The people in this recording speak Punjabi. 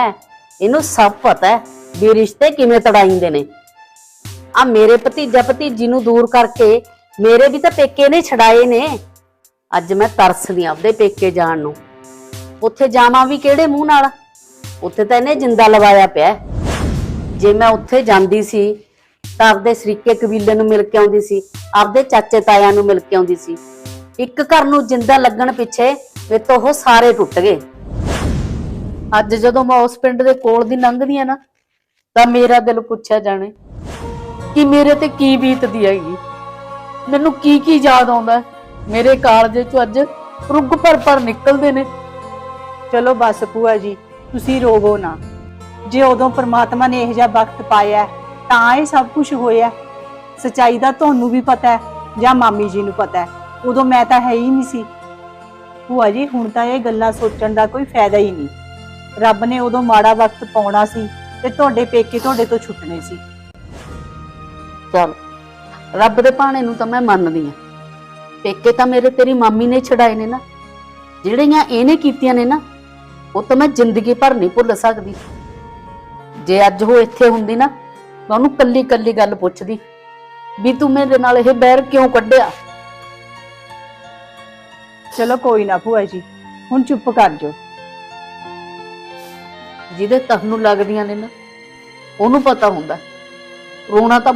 ਹੈ। ਇਹਨੂੰ ਸਭ ਪਤਾ ਹੈ ਵੀ ਰਿਸ਼ਤੇ ਕਿਵੇਂ ਤੜਾਈਂਦੇ ਨੇ। ਆ ਮੇਰੇ ਭਤੀਜਾ ਭਤੀਜੀ ਨੂੰ ਦੂਰ ਕਰਕੇ ਮੇਰੇ ਵੀ ਤਾਂ ਪੇਕੇ ਨੇ ਛਡਾਏ ਨੇ। ਅੱਜ ਮੈਂ ਤਰਸਦੀ ਆਂ ਆਪਦੇ ਪੇਕੇ ਜਾਣ ਨੂੰ। ਉੱਥੇ ਜਾਵਾਂ ਵੀ ਕਿਹੜੇ ਮੂੰਹ ਨਾਲ? ਉੱਥੇ ਤਾਂ ਇਹਨੇ ਜਿੰਦਾ ਲਵਾਇਆ ਪਿਆ ਜੇ ਮੈਂ ਉੱਥੇ ਜਾਂਦੀ ਸੀ ਤਾਂ ਆਪਦੇ ਸਰੀਕੇ ਕਬੀਲੇ ਨੂੰ ਮਿਲ ਕੇ ਆਉਂਦੀ ਸੀ, ਆਪਦੇ ਚਾਚੇ ਤਾਇਆਂ ਨੂੰ ਮਿਲ ਕੇ ਆਉਂਦੀ ਸੀ। ਇੱਕ ਘਰ ਨੂੰ ਜਿੰਦਾ ਲੱਗਣ ਪਿੱਛੇ ਮੇਰੇ ਤੋਂ ਉਹ ਸਾਰੇ ਟੁੱਟ ਗਏ। ਅੱਜ ਜਦੋਂ ਮੈਂ ਉਸ ਪਿੰਡ ਦੇ ਕੋਲ ਦੀ ਲੰਘਦੀ ਆ ਨਾ, ਤਾਂ ਮੇਰਾ ਦਿਲ ਪੁੱਛਿਆ ਜਾਣੇ ਕਿ ਮੇਰੇ ਤੇ ਕੀ ਬੀਤਦੀ ਹੈਗੀ। ਮੈਨੂੰ ਕੀ ਕੀ ਯਾਦ ਆਉਂਦਾ ਮੇਰੇ ਕਾਲਜੇ ਚ ਅੱਜ ਰੁੱਗ ਭਰ ਭਰ ਨਿਕਲਦੇ ਨੇ। ਚਲੋ ਬਸ ਭੂਆ ਜੀ, ਤੁਸੀਂ ਰੋਵੋ ਨਾ। ਜੇ ਉਦੋਂ ਪ੍ਰਮਾਤਮਾ ਨੇ ਇਹ ਜਿਹਾ ਵਕਤ ਪਾਇਆ, ਤਾਂ ਇਹ ਸਭ ਕੁਝ ਹੋਇਆ। ਸਚਾਈ ਦਾ ਤੁਹਾਨੂੰ ਵੀ ਪਤਾ ਹੈ, ਜਾਂ ਮਾਮੀ ਜੀ ਨੂੰ ਪਤਾ ਹੈ। ਉਦੋਂ ਮੈਂ ਤਾਂ ਹੈ ਹੀ ਨਹੀਂ ਸੀ। ਭੂਆ ਜੀ, ਹੁਣ ਤਾਂ ਇਹ ਗੱਲਾਂ ਸੋਚਣ ਦਾ ਕੋਈ ਫਾਇਦਾ ਹੀ ਨਹੀਂ। ਰੱਬ ਨੇ ਉਦੋਂ ਮਾੜਾ ਵਕਤ ਪਾਉਣਾ ਸੀ ਤੇ ਤੁਹਾਡੇ ਪੇਕੇ ਤੁਹਾਡੇ ਤੋਂ ਛੁੱਟਣੇ ਸੀ। ਚਲ ਰੱਬ ਦੇ ਭਾਣੇ ਨੂੰ ਤਾਂ ਮੈਂ ਮੰਨਦੀ ਆ ਪੇਕੇ ਤਾਂ ਮੇਰੇ ਤੇਰੀ ਮਾਮੀ ਨੇ ਛਡਾਏ ਨੇ ਨਾ। ਜਿਹੜੀਆਂ ਇਹਨੇ ਕੀਤੀਆਂ ਨੇ ਨਾ ਉਹ ਤਾਂ ਮੈਂ ਜ਼ਿੰਦਗੀ ਭਰ ਨਹੀਂ ਭੁੱਲ ਸਕਦੀ। ਜੇ ਅੱਜ ਉਹ ਇੱਥੇ ਹੁੰਦੀ ਨਾ ਮੈਂ ਉਹਨੂੰ ਕੱਲੀ ਕੱਲੀ ਗੱਲ ਪੁੱਛਦੀ ਵੀ ਤੂੰ ਮੇਰੇ ਨਾਲ ਇਹ ਬੈਰ ਕਿਉਂ ਕੱਢਿਆ? ਚਲੋ ਕੋਈ ਨਾ ਭੂਆ ਜੀ ਹੁਣ ਚੁੱਪ ਕਰ ਜਾਓ। ਜਿਹਦੇ ਤੁਹਾਨੂੰ ਲੱਗਦੀਆਂ ਨੇ ਨਾ ਉਹਨੂੰ ਪਤਾ ਹੁੰਦਾ। ਰੋਣਾ ਤਾਂ